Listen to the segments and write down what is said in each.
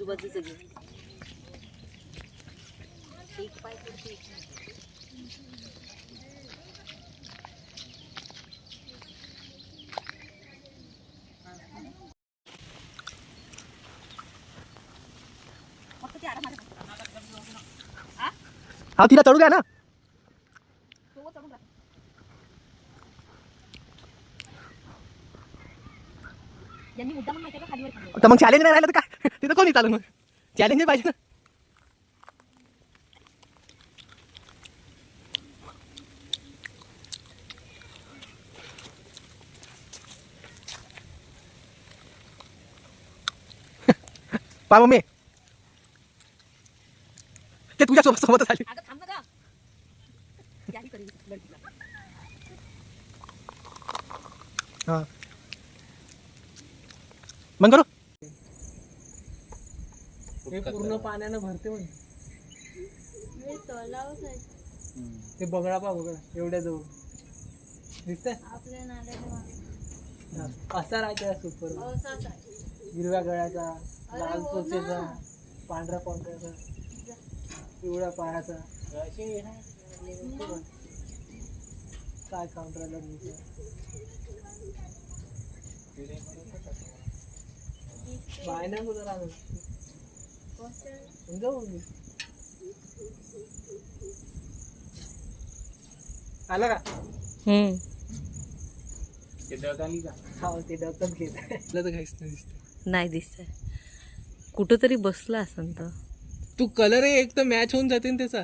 आजूबाजूचं घे. एक पाय पुढचे एक मागे. फक्त ते आरामात हा? तिला चढू द्या ना. तर मग चॅलेंज नाही राहिलं तर काय? तिथं कोणी चालू मग? चॅलेंज पाहिजे ना. पा मम्मी ते तुझ्या सोबत सोबतच आली. हा. मग करू हे पूर्ण पाण्यानं भरते म्हणे. हे तलावच आहे ते बगळा पा बगळा एवढ्या जवळ. दिसतंय? आपल्या असा राहायचा सुपर. आहे हिरव्या गळ्याचा लाल हो चोचेचा ना. पांढऱ्या पांढऱ्याचा पिवळ्या पायाचा. काय काउंटर राहिला बाय नाही कुठं राहणार पण जाऊ मी आला का? हा ते डकच घेत तुला तर काहीच नाही दिसत. नाही दिसत कुठं तरी बसला असन तर तू कलर एक तर मॅच होऊन जाते ना त्याचा.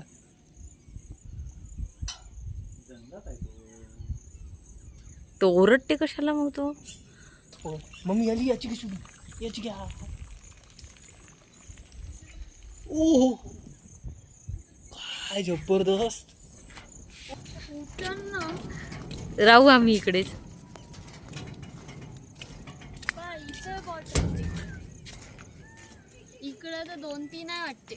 तो ओरडते कशाला मग तो? हो. मम्मी आली याची कशी याची घ्या. ओ काय जबरदस्त. राहू आम्ही इकडेच इकडं तर दोन तीन आहे वाटते.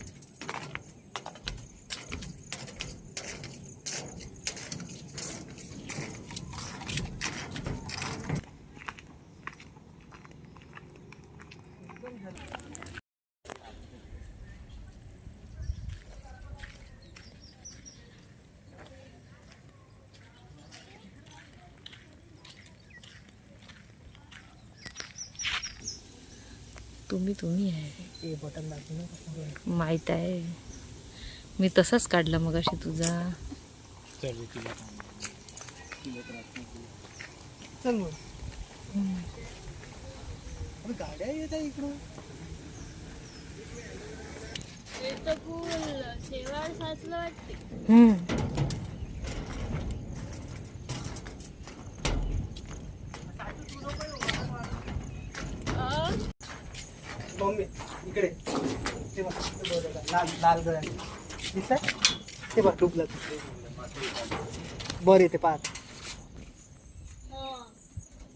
तुम्ही तुम्ही आहे. ते बटन दाखवून माहीत आहे. मी तसाच काढला मग. अशी तुझा हे शेवाळ साचलं वाटते हम्म. अं, मम्मी इकडे ते बघ ते बघ बघा, लाल लाल गळ्या दिसत ते बघ डुबलं बर येते पाच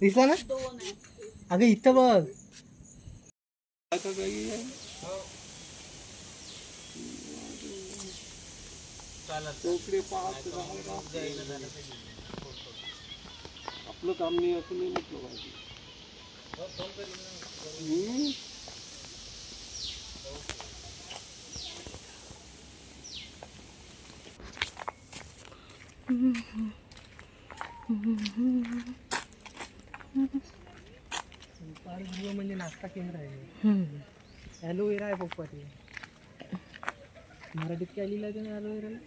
दिसला ना? अगं इथं बघ. आपलं काम नाही असं नाही म्हटलं पाहिजे. केंद्र आहे. ॲलोवेरा आहे पप्पा ते मराठीत काय लिहिलं आहे त्याने ॲलोवेराला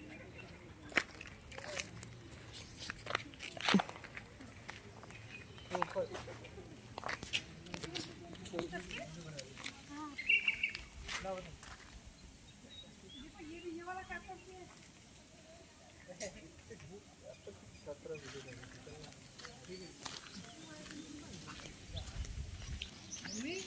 हम्म.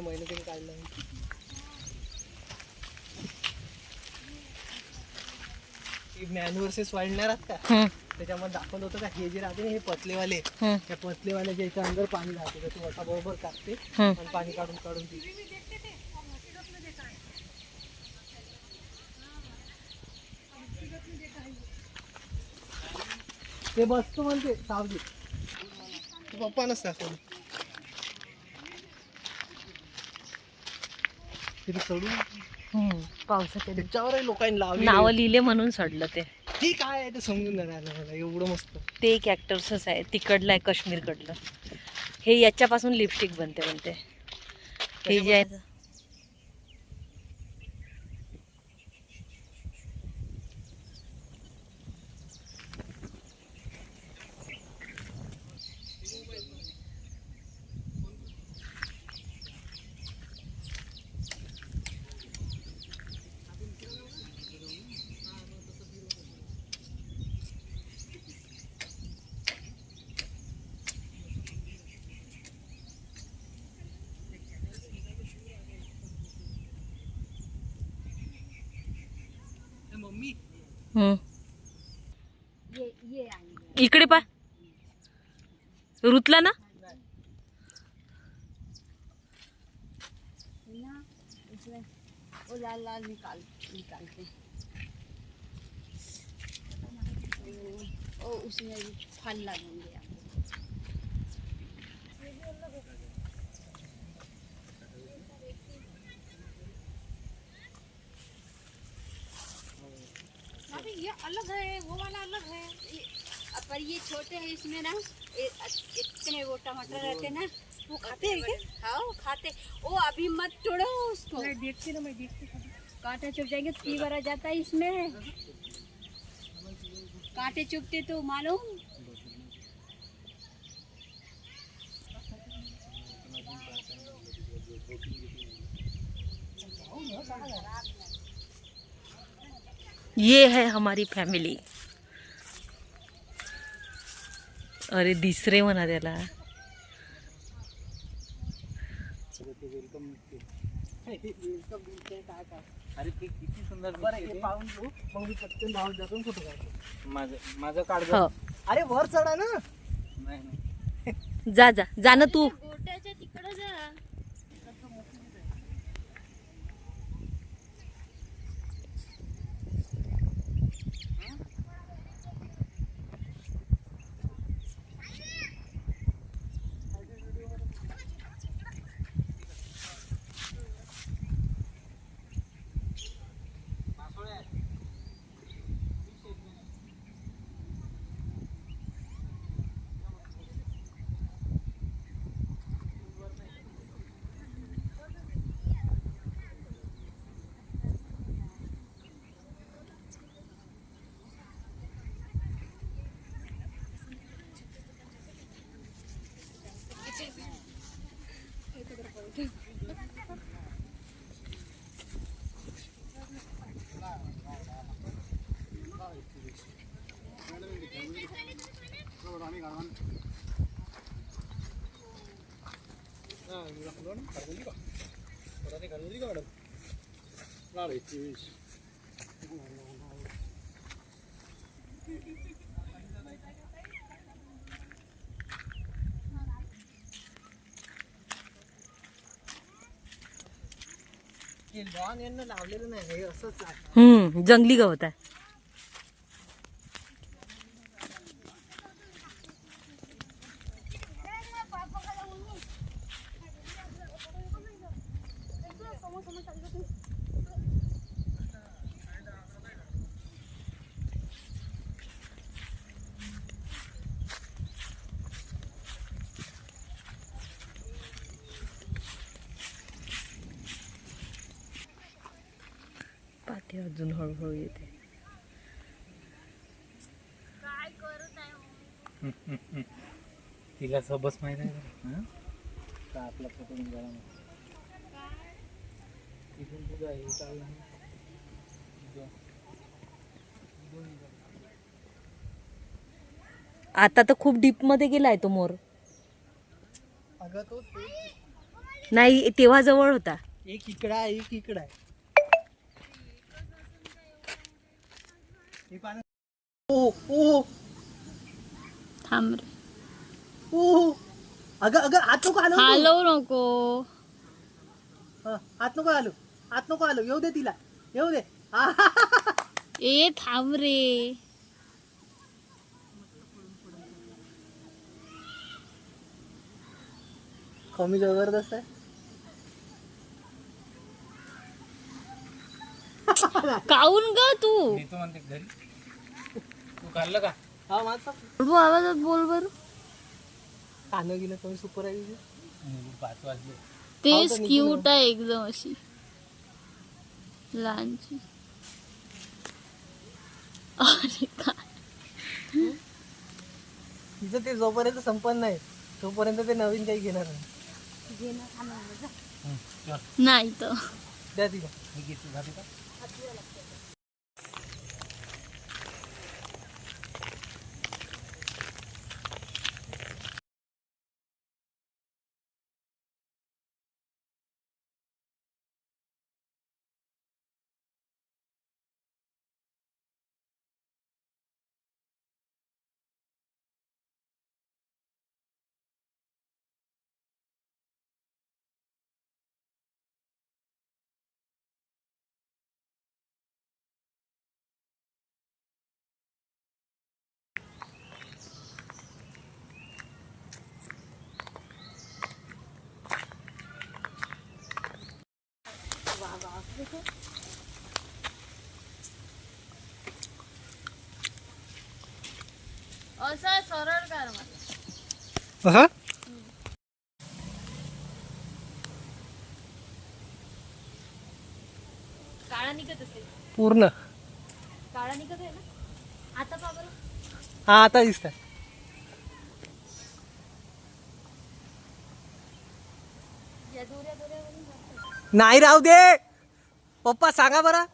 एवढ्या मेहनतीने काढलं. मॅन वर्सेस वाईल्ड नाही राहत का त्याच्यामध्ये दाखवलं होतं का हे जे राहते ना हे पतलेवाले त्या पतलेवाल्याच्या याच्या अंदर पाणी राहते तर ते वटा बरोबर टाकते हम्म. आणि पाणी काढून काढून पिते ते बसतो म्हणते सावली पप्पा नसता सोडून हम्म. पावसाच्या दिवशी. त्याच्यावरही लोकांनी लावली नावं लिहिले म्हणून सोडलं ते. ही काय आहे ते समजून नाही राहिलं मला एवढं मस्त. ते एक ॲक्टर्सच आहे तिकडलं आहे काश्मीरकडलं. हे याच्यापासून लिपस्टिक बनते बनते हे जे आहे इकडे पा. रुतला ना? लाल लाल निकाल निकालते ओ उसमें फल लगेंगे ये अलग है वो वाला अलग है। पर ये छोटे हैं इसमें ना इतने वो टमाटर रहते हैं ना वो खाते हैं क्या? हाँ वो खाते वो अभी मत तोड़ो उसको। मैं देखती ना मैं देखती कांटे चुप जाएँगे फीवर आ जाता है इसमें। कांटे चुपते तो मालूम। ये है हमारी फॅमिली अरे दिसरे म्हणा त्याला. अरे ते किती सुंदर हे माझं काढ हो. अरे वर चढा ना. नाही नाही. जा जा. जा ना तू. गोट्याच्या तिकडं जा. हम्म जंगली गवत आहे. पाते अजून हळूहळू येते. काय करत आहे तिला सबस माहीत आहे का? हं? आपला फोटो निघाला इथून तुझा हे चालला. आता तर खूप डीपमध्ये गेलाय तो मोर. अगं तो नाही तेव्हा जवळ होता. एक इकडा आहे एक इकडा आहे हे पानं ओ ओ थांब रे. ओ. अगं अगं हात नको आलो. हलवू नको. हात नको आलो. हात नको आलो. येऊ दे तिला. येऊ दे. ए थांब रे. कमी जबरदस्त आहे. काऊन ग तू? मी तो म्हणते घरी? तू खाल्लं का? हा माझा बोल आवाजात बोल बर. कानं गेलं तुम्ही सुपर आहे पाच वाजले. तेच क्यूट आहे एकदम अशी. लहानची. अरे काय? तिचं ते जोपर्यंत संपन्न नाही तोपर्यंत ते नवीन काही घेणार नाही. नाही तर. द्या तिला. मी घेतली जाते का? thật chưa là असं सरळ कर हा काळा निघत असेल. पूर्ण. काळा निघत आहे ना? आता का बरं. हा आता दिसत. नाही राहू दे! पप्पा सांगा बरं.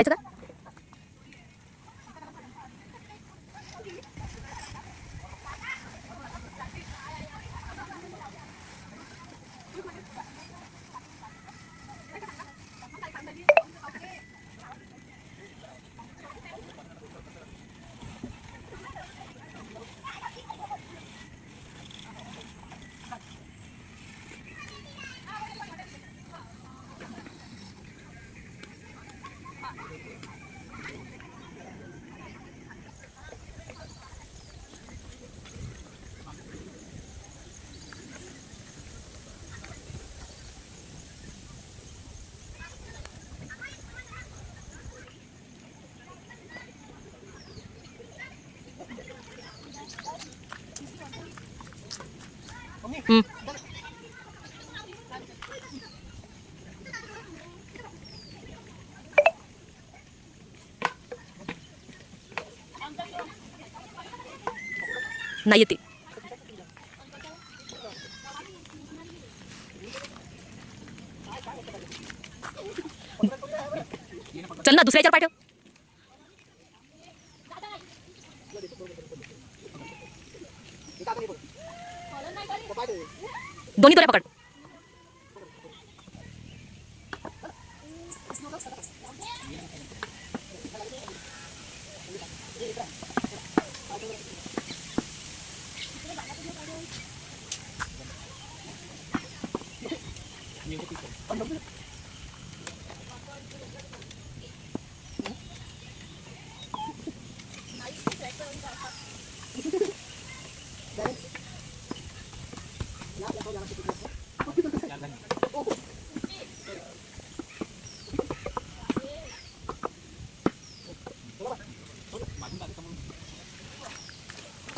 जायचं का नाही येते. चल ना दुसऱ्याच्या पाठव दोन्ही दोऱ्या पकड.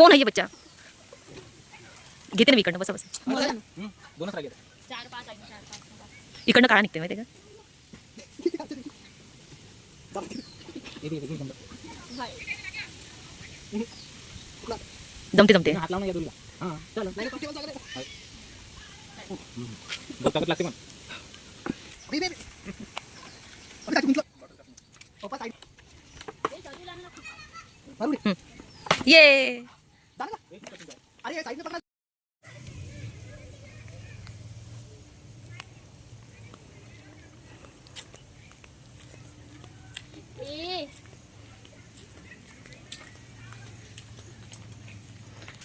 कोण आहे हे बच्चा घेते ना मी इकडनं बसा बसा दोनच राहिले चार पाच आहे चार पाच इकडनं काळा निघते माहिती का बाय जमते जमते हात लावून या दोन्हीला हां चल नाही रे, पट्टी बांधा कडे. हम्म. बहुत ताकद लागते पण बे, बे, बे. पप्पा, टाक तुमचं. पप्पा, side. मारू दे. ये झालं का? अरे साईडने पकडा ए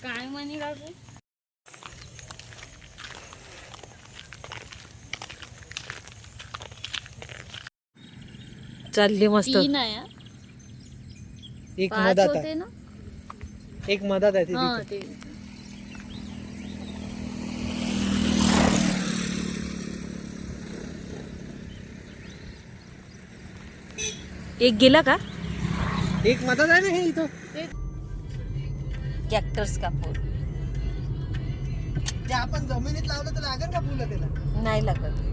काय म्हणे काकू चालली मस्त. तीन आहे हा. एक पाच मधात होते आहे. ना? एक मधात आहे हा तिथे. ते. एक गेला का? एक मधात आहे ना हे इथं. कॅक्टर्स का फूल? ते आपण जमिनीत लावलं तर लागेल का फुलं त्याला? नाही लागत.